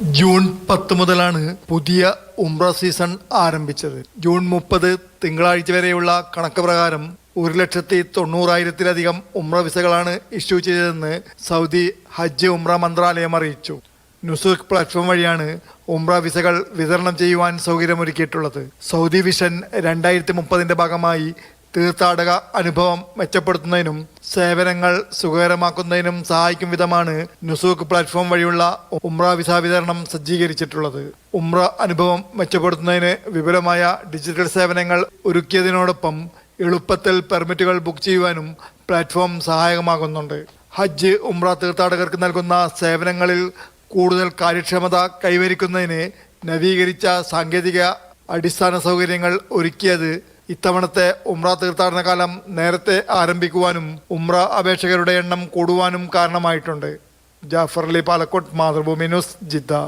June പത്ത് മുതലാണ് പുതിയ ഉംറ സീസൺ ആരംഭിച്ചത്. ജൂൺ മുപ്പത് തിങ്കളാഴ്ച വരെയുള്ള കണക്ക് പ്രകാരം ഒരു ലക്ഷത്തി തൊണ്ണൂറായിരത്തിലധികം ഉംറ വിസകളാണ് ഇഷ്യൂ ചെയ്തതെന്ന് സൗദി ഹജ്ജ് ഉംറ മന്ത്രാലയം അറിയിച്ചു. നുസുഖ് പ്ലാറ്റ്ഫോം വഴിയാണ് ഉംറ വിസകൾ വിതരണം ചെയ്യുവാൻ സൗകര്യമൊരുക്കിയിട്ടുള്ളത്. സൗദി വിഷൻ രണ്ടായിരത്തി മുപ്പതിന്റെ ഭാഗമായി തീർത്ഥാടക അനുഭവം മെച്ചപ്പെടുത്തുന്നതിനും സേവനങ്ങൾ സുഖകരമാക്കുന്നതിനും സഹായിക്കും വിധമാണ് നുസൂക്ക് പ്ലാറ്റ്ഫോം വഴിയുള്ള ഉംറ വിസ വിതരണം സജ്ജീകരിച്ചിട്ടുള്ളത്. ഉംറ അനുഭവം മെച്ചപ്പെടുത്തുന്നതിന് വിപുലമായ ഡിജിറ്റൽ സേവനങ്ങൾ ഒരുക്കിയതിനോടൊപ്പം എളുപ്പത്തിൽ പെർമിറ്റുകൾ ബുക്ക് ചെയ്യുവാനും പ്ലാറ്റ്ഫോം സഹായകമാകുന്നുണ്ട്. ഹജ്ജ് ഉംറ തീർത്ഥാടകർക്ക് നൽകുന്ന സേവനങ്ങളിൽ കൂടുതൽ കാര്യക്ഷമത കൈവരിക്കുന്നതിന് നവീകരിച്ച സാങ്കേതിക അടിസ്ഥാന സൗകര്യങ്ങൾ ഒരുക്കിയത് ഇത്തവണത്തെ ഉംറ തീർത്ഥാടന കാലം നേരത്തെ ആരംഭിക്കുവാനും ഉംറ അപേക്ഷകരുടെ എണ്ണം കൂടുവാനും കാരണമായിട്ടുണ്ട്. Jafar Ali Palakkot Mathrubhumi news Jeddah.